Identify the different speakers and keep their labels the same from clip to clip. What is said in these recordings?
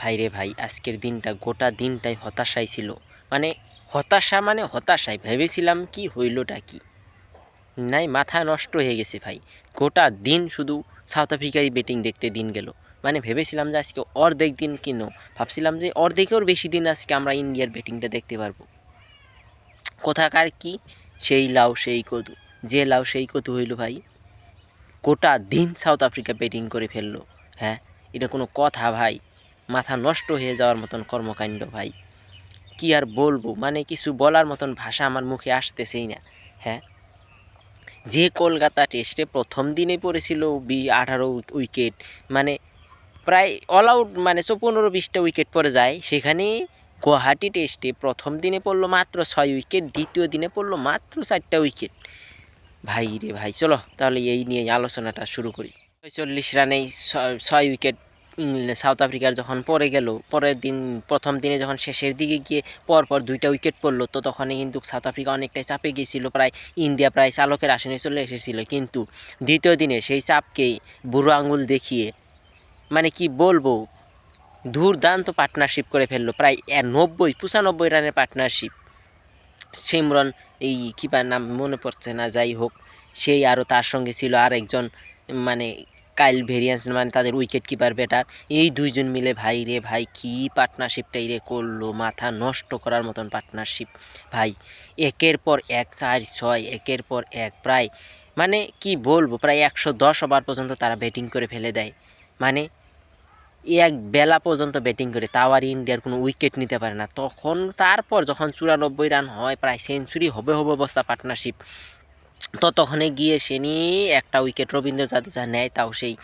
Speaker 1: ভাই রে ভাই, আজকের দিনটা গোটা দিনটাই হতাশাই ছিল। মানে হতাশা মানে হতাশাই, ভেবেছিলাম কি হইলটা কি? নাই, মাথা নষ্ট হয়ে গেছে ভাই। গোটা দিন শুধু সাউথ আফ্রিকারই ব্যাটিং দেখতে দিন গেল। মানে ভেবেছিলাম যে আজকে অর্ধেক দিন কিনো ভাবছিলাম যে অর্ধেকেও বেশি দিন আজকে আমরা ইন্ডিয়ার ব্যাটিংটা দেখতে পারব। কোথাকার কি? সেই লাউ, সেই কদু। যে লাউ, সেই কদু হইল ভাই। গোটা দিন সাউথ আফ্রিকা ব্যাটিং করে ফেলল। হ্যাঁ এটা কোনো কথা ভাই। মাথা নষ্ট হয়ে যাওয়ার মতন কর্মকাণ্ড ভাই। কি আর বলব? মানে কিছু বলার মতন ভাষা আমার মুখে আসতেছেই না। হ্যাঁ? যে কলকাতা টেস্টে প্রথম দিনে পড়েছিল বি আঠারো উইকেট মানে প্রায় অল আউট মানে চো পনেরো বিশটা উইকেট পড়ে যায়, সেখানে গুয়াহাটি টেস্টে প্রথম দিনে পড়ল মাত্র ছয় উইকেট, দ্বিতীয় দিনে পড়ল মাত্র চারটা উইকেট। ভাই রে ভাই, চলো তাহলে এই নিয়ে আলোচনাটা শুরু করি। চল্লিশ রানেই ছয়- উইকেট সাউথ আফ্রিকার যখন পরে গেল, পরের দিন, প্রথম দিনে যখন শেষের দিকে গিয়ে পরপর দুইটা উইকেট পড়ল, তো তখনই কিন্তু সাউথ আফ্রিকা অনেকটাই চাপে গিয়েছিল, প্রায় ইন্ডিয়া প্রায় চালকের আসনে চলে এসেছিল। কিন্তু দ্বিতীয় দিনে সেই চাপকেই বুড়ো আঙুল দেখিয়ে মানে কি বলব, দুর্দান্ত পার্টনারশিপ করে ফেলল, প্রায় নব্বই, পঁচানব্বই রানের পার্টনারশিপ সিমরন, এই কিপার নাম মনে পড়ছে না, যাই হোক, সেই আরও তার সঙ্গে ছিল আর একজন মানে কাইল ভেরিয়েন্স মানে তাদের উইকেট কিপার ব্যাটার এই দুইজন মিলে ভাই রে ভাই, কী পার্টনারশিপটাই রে করল, মাথা নষ্ট করার মতন পার্টনারশিপ ভাই, একের পর এক চার ছয়, একের পর এক প্রায় মানে কি বলব, প্রায় একশো দশ ওভার পর্যন্ত তারা ব্যাটিং করে ফেলে দেয়। মানে এক বেলা পর্যন্ত ব্যাটিং করে, তাও আর ইন্ডিয়ার কোনো উইকেট নিতে পারে না। তখন তারপর যখন চুরানব্বই রান হয়, প্রায় সেঞ্চুরি হবে হবে অবস্থা পার্টনারশিপ তো তখনে গিয়ে সে নিয়ে একটা উইকেট রবীন্দ্র জাদেজা নেয়, তাও সেই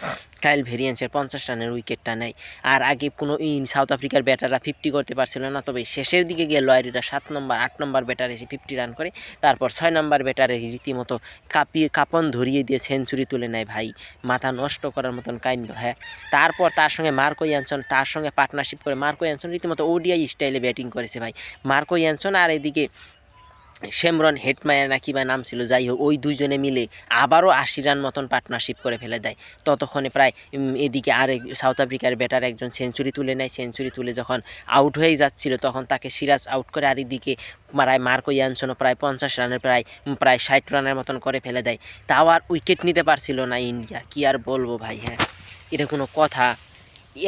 Speaker 1: কাইল ভেরিয়েন্সের পঞ্চাশ রানের উইকেটটা নেয়। আর আগে কোনো ইন সাউথ আফ্রিকার ব্যাটাররা ফিফটি করতে পারছিল না, তবে শেষের দিকে গিয়ে লয়ারিরা সাত নম্বর আট নম্বর ব্যাটার এসে ফিফটি রান করে, তারপর ছয় নম্বর ব্যাটারে রীতিমতো কাঁপিয়ে, কাপন ধরিয়ে দিয়ে সেঞ্চুরি তুলে নেয় ভাই। মাথা নষ্ট করার মতন কাণ্ড হ্যাঁ। তারপর তার সঙ্গে মার্কো ইয়ানসন, তার সঙ্গে পার্টনারশিপ করে মার্কো ইয়ানসন রীতিমতো ওডিআই স্টাইলে ব্যাটিং করেছে ভাই। মার্কো ইয়ানসন আর এদিকে শেমরন হেটমায়ার না কি বা নাম ছিল, যাই হোক, ওই দুইজনে মিলে আবারও আশি রান মতন পার্টনারশিপ করে ফেলে দেয়। ততক্ষণে প্রায় এদিকে আরেক সাউথ আফ্রিকার ব্যাটার একজন সেঞ্চুরি তুলে নেয়। সেঞ্চুরি তুলে যখন আউট হয়েই যাচ্ছিল, তখন তাকে সিরাজ আউট করে আর এদিকে প্রায় মার্কো ইয়ানসনও প্রায় পঞ্চাশ রানের, প্রায় প্রায় ষাট রানের মতন করে ফেলে দেয়। তাও আর উইকেট নিতে পারছিল না ইন্ডিয়া। কি আর বলব ভাই হ্যাঁ? এটা কোনো কথা।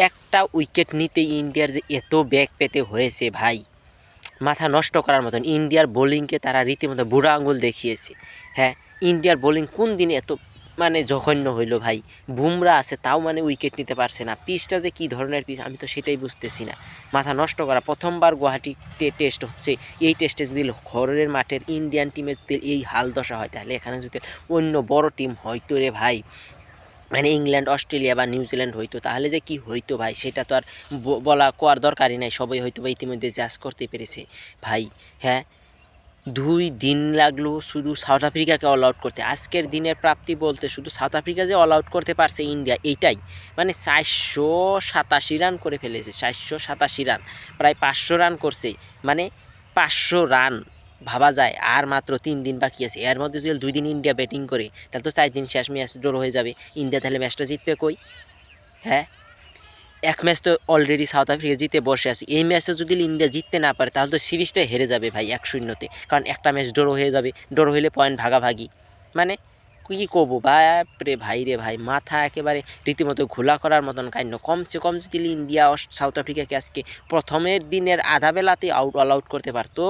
Speaker 1: একটা উইকেট নিতে ইন্ডিয়ার যে এত ব্যাগ পেতে হয়েছে ভাই। মাথা নষ্ট করার মতন। ইন্ডিয়ার বোলিংকে তারা রীতিমতো বুড়া আঙুল দেখিয়েছে। হ্যাঁ ইন্ডিয়ার বোলিং কোন দিনে এত মানে জঘন্য হইল ভাই? বুমরা আছে, তাও মানে উইকেট নিতে পারছে না। পিচটা যে কী ধরনের পিচ, আমি তো সেটাই বুঝতেছি না। মাথা নষ্ট করা, প্রথমবার গুয়াহাটি টেস্ট হচ্ছে। এই টেস্টে যদি ঘরের মাঠের ইন্ডিয়ান টিমের যদি এই হাল দশা হয়, তাহলে এখানে যদি অন্য বড় টিম হয়তো রে ভাই। মানে ইংল্যান্ড, অস্ট্রেলিয়া বা নিউজিল্যান্ড হইতো, তাহলে যে কি হইতো ভাই? সেটা তো আর বলা, কোয়ার দরকারই নাই। সবাই হয়তো বা ইতিমধ্যে জাজ করতে পেরেছে। ভাই হ্যাঁ? দুই দিন লাগল শুধু সাউথ আফ্রিকাকে অল আউট করতে। আজকের দিনের প্রাপ্তি বলতে শুধু সাউথ আফ্রিকা যে অল আউট করতে পারছে ইন্ডিয়া এইটাই। মানে চারশো সাতাশি রান করে ফেলেছে, চারশো সাতাশি রান প্রায় পাঁচশো রান করছে। মানে পাঁচশো রান ভাবা যায়, আর মাত্র তিন দিন বাকি আছে। এর মধ্যে যদি দুই দিন ইন্ডিয়া ব্যাটিং করে, তাহলে তো চার দিন শেষ ম্যাচ ড্র হয়ে যাবে। ইন্ডিয়া তাহলে ম্যাচটা জিতবে কই? হ্যাঁ? এক ম্যাচ তো অলরেডি সাউথ আফ্রিকা জিতে বসে আছে। এই ম্যাচে যদি ইন্ডিয়া জিততে না পারে, তাহলে তো সিরিজটাই হেরে যাবে ভাই এক শূন্যতে। কারণ একটা ম্যাচ ড্র হয়ে যাবে। ড্র হইলে পয়েন্ট ভাগাভাগি। মানে কী করব বাপরে ভাই রে ভাই, মাথা একেবারে রীতিমতো ঘোলা করার মতন কাণ্ড কমসে কম যদি ইন্ডিয়া সাউথ আফ্রিকাকে আজকে প্রথমের দিনের আধা বেলাতে আউট অল আউট করতে পারতো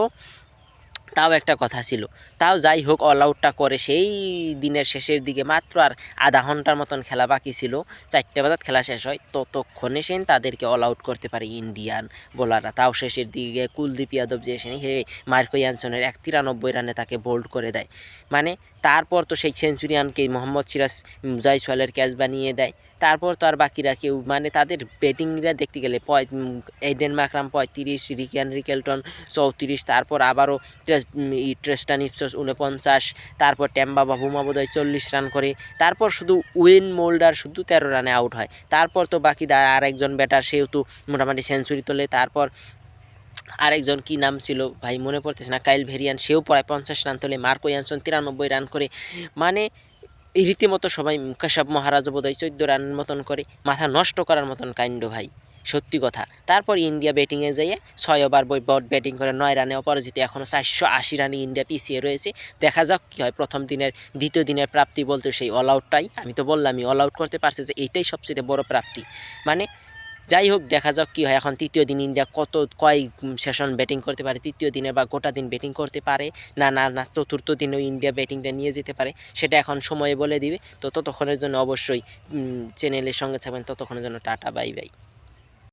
Speaker 1: তাও একটা কথা ছিল। তাও যাই হোক অল আউটটা করে সেই দিনের শেষের দিকে মাত্র আর আধা ঘণ্টার মতন খেলা বাকি ছিল। চারটে বাজার খেলা শেষ হয়, ততক্ষণে সেন তাদেরকে অল আউট করতে পারে ইন্ডিয়ান বোলাররা তাও শেষের দিকে কুলদীপ যাদব যে সেন, হে, মার্কো ইয়ানসনের এক তিরানব্বই রানে তাকে বোল্ড করে দেয়। মানে তারপর তো সেই সেঞ্চুরিয়ানকে মোহাম্মদ সিরাজ জয়সওয়ালের ক্যাচ বানিয়ে দেয়। তারপর তো আর বাকিরা কেউ মানে তাদের ব্যাটিংরা দেখতে গেলে এডেন মাকরাম পঁয়ত্রিশ রিকিয়ান রিকেলটন চৌত্রিশ, তারপর আবারও ট্রেস্টান ইপসস উনপঞ্চাশ তারপর টেম্বা বা বুমা বোধহয় চল্লিশ রান করে। তারপর শুধু উইন মোল্ডার শুধু তেরো রানে আউট হয়। তারপর তো বাকি আরেকজন ব্যাটার, সেও তো মোটামুটি সেঞ্চুরি তোলে। তারপর আরেকজন কি নাম ছিল? ভাই, মনে পড়তেছে না। কাইল ভেরিয়ান, সেও প্রায় পঞ্চাশ রান তোলে। মার্কো ইয়ানসন তিরানব্বই রান করে। মানে রীতিমতো সবাই কাশাব মহারাজ বোধহয় চোদ্দ রানের মতন করে। মাথা নষ্ট করার মতন কাণ্ড ভাই। সত্যি কথা। তারপর ইন্ডিয়া ব্যাটিংয়ে যাইয়ে ছয় ওভার বই বট ব্যাটিং করে। নয় রানে অপরাজিত। এখনও চারশো আশি রানে ইন্ডিয়া পিছিয়ে রয়েছে। দেখা যাক কী হয় প্রথম দিনের, দ্বিতীয় দিনের প্রাপ্তি বলতে সেই অল আউটটাই আমি তো বললামই অল আউট করতে পারছে যে, এইটাই সবচেয়ে বড় প্রাপ্তি। মানে যাই হোক দেখা যাক কী হয়। এখন তৃতীয় দিন ইন্ডিয়া কত, কয় সেশন ব্যাটিং করতে পারে? তৃতীয় দিনে বা গোটা দিন ব্যাটিং করতে পারে? না না না, চতুর্থ দিনেও ইন্ডিয়া ব্যাটিংটা নিয়ে যেতে পারে। সেটা এখন সময়ে বলে দিবে। তো ততক্ষণের জন্য অবশ্যই চ্যানেলের সঙ্গে থাকবেন। ততক্ষণের জন্য টাটা বাই বাই